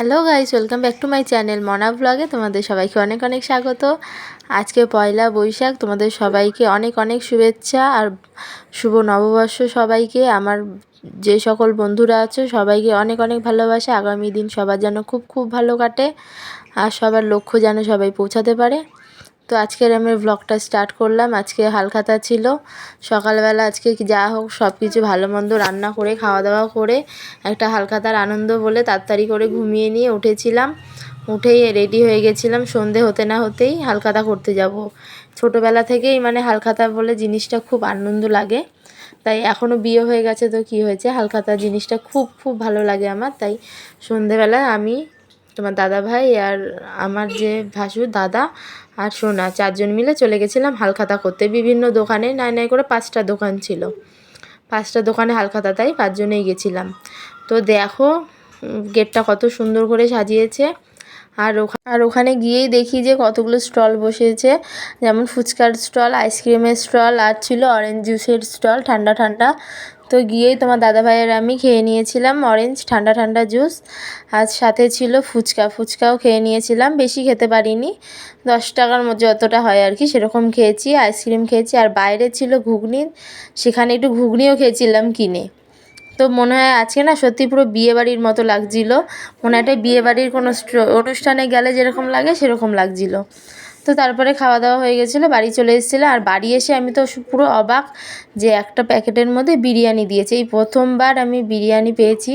Hello guys welcome back to my channel Mona ব্লগে তোমাদের সবাইকে অনেক অনেক স্বাগত। আজকে পয়লা বৈশাখ, তোমাদের সবাইকে অনেক অনেক শুভেচ্ছা আর শুভ নববর্ষ সবাইকে। আমার যে সকল বন্ধুরা আছে, সবাইকে অনেক অনেক ভালোবাসা। আগামী দিন সবার যেন খুব খুব ভালো কাটে আর সবার লক্ষ্য যেন সবাই পৌঁছাতে পারে। তো আজকের আমি ব্লগটা স্টার্ট করলাম। আজকে হালখাতা ছিল। সকালবেলা আজকে যা হোক সব কিছু ভালো মন্দ রান্না করে খাওয়া দাওয়া করে, একটা হালখাতার আনন্দ বলে তাড়াতাড়ি করে ঘুমিয়ে নিয়ে উঠেছিলাম। উঠেই রেডি হয়ে গেছিলাম। সন্ধে হতে না হতেই হালখাতা করতে যাব। ছোটোবেলা থেকেই মানে হালখাতা বলে জিনিসটা খুব আনন্দ লাগে। তাই এখনও বিয়ে হয়ে গেছে তো কি হয়েছে? হালখাতা জিনিসটা খুব খুব ভালো লাগে আমার। তাই সন্ধেবেলা আমি তোমার দাদা ভাই আর আমার যে ভাসুর দাদা আর সোনা চারজন মিলে চলে গেছিলাম হালখাতা করতে। বিভিন্ন দোকানে নাই নাই করে পাঁচটা দোকান ছিল। পাঁচটা দোকানে হালখাতা তাই পাঁচজনেই গেছিলাম। তো দেখো গেটটা কত সুন্দর করে সাজিয়েছে। আর ওখানে আর ওখানে গিয়েই দেখি যে কতগুলো স্টল বসেছে। যেমন ফুচকার স্টল, আইসক্রিমের স্টল, আর ছিল অরেঞ্জ জুসের স্টল, ঠান্ডা ঠান্ডা। তো গিয়েই তোমার দাদা ভাইয়ের আমি খেয়ে নিয়েছিলাম অরেঞ্জ ঠান্ডা ঠান্ডা জুস আর সাথে ছিল ফুচকা। ফুচকাও খেয়ে নিয়েছিলাম, বেশি খেতে পারিনি। দশ টাকার মধ্যে যতটা হয় আর কি সেরকম খেয়েছি আইসক্রিম খেয়েছি। আর বাইরে ছিল ঘুগনি, সেখানে একটু ঘুগনিও খেয়েছিলাম কিনে। তো মনে হয় আজকে না সত্যি পুরো বিয়েবাড়ির মতো লাগছিল। মনে হয় একটা বিয়েবাড়ির কোনো অনুষ্ঠানে গেলে যেরকম লাগে সেরকম লাগছিল। তো তারপরে খাওয়া দাওয়া হয়ে গেছিল, বাড়ি চলে এসেছিল। আর বাড়ি এসে আমি তো পুরো অবাক যে একটা প্যাকেটের মধ্যে বিরিয়ানি দিয়েছে। এই প্রথমবার আমি বিরিয়ানি পেয়েছি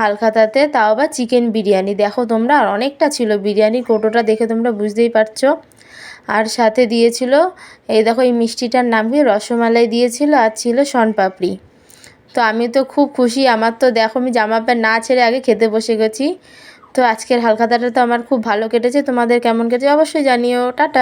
হালখাতাতে, তাও আবার চিকেন বিরিয়ানি। দেখো তোমরা, আর অনেকটা ছিল বিরিয়ানি কোটোটা দেখে তোমরা বুঝতেই পারছ। আর সাথে দিয়েছিল, এই দেখো এই মিষ্টিটার নাম কি? রসমালাই দিয়েছিল আর ছিল শনপাপড়ি। তো আমি তো খুব খুশি, আমার তো দেখো আমি জামা প্যান্ট না ছেড়ে আগে খেতে বসে গেছি। তো আজকের হালখাতাটা তো আমার খুব ভালো কেটেছে। তোমাদের কেমন কেটেছে অবশ্যই জানিও। টাটা।